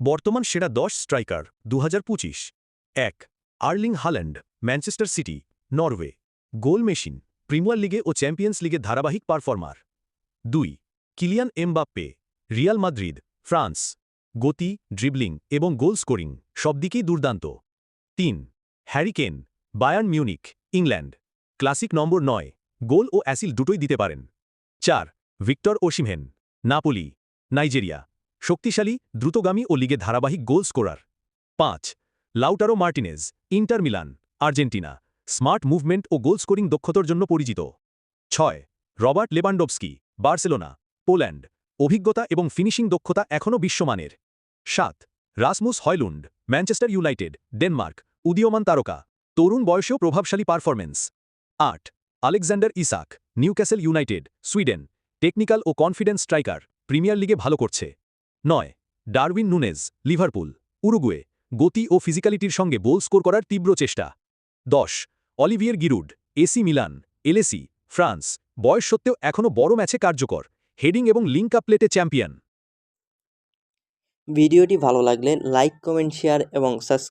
বর্তমান সেরা দশ স্ট্রাইকার দু এক, Erling Haaland, Manchester City, Norway. Goal machine, Premier লিগে ও চ্যাম্পিয়ন্স লিগে ধারাবাহিক পারফর্মার। দুই, Kylian Mbappe, Real Madrid, France. গতি, ড্রিবলিং এবং গোল স্কোরিং সব দিকেই দুর্দান্ত। তিন Harry Kane Bayern Munich, England. Classic number নয়, গোল ও অ্যাসিল দুটোই দিতে পারেন। চার, ভিক্টর ওসিমহেন, নাপোলি, নাইজেরিয়া। শক্তিশালী, দ্রুতগামী ও লিগে ধারাবাহিক গোল স্কোরার। পাঁচ, Lautaro Martinez, Inter Milan, Argentina, smart movement ও গোল স্কোরিং দক্ষতার জন্য পরিচিত। ছয়, রবার্ট লেবান্ডোভস্কি, বার্সেলোনা, পোল্যান্ড, অভিজ্ঞতা এবং ফিনিশিং দক্ষতা এখনও বিশ্বমানের। সাত, Rasmus Hojlund, Manchester United, Denmark, উদীয়মান তারকা, তরুণ বয়সেও প্রভাবশালী পারফরমেন্স আট, Alexander Isak, Newcastle United, Sweden, technical ও কনফিডেন্স স্ট্রাইকার, প্রিমিয়ার লিগে ভালো করছে। নয়, ডারউইন নুনেজ, লিভারপুল, উরুগুয়ে, গতি ও ফিজিক্যালিটির সঙ্গে বোল স্কোর করার তীব্র চেষ্টা। দশ, Olivier Giroud AC Milan LAC France, বয়স সত্ত্বেও এখনও বড় ম্যাচে কার্যকর, হেডিং এবং লিঙ্ক আপ প্লেটে চ্যাম্পিয়ন। ভিডিওটি ভালো লাগলে লাইক, কমেন্ট, শেয়ার এবং সাবস্ক্রাইব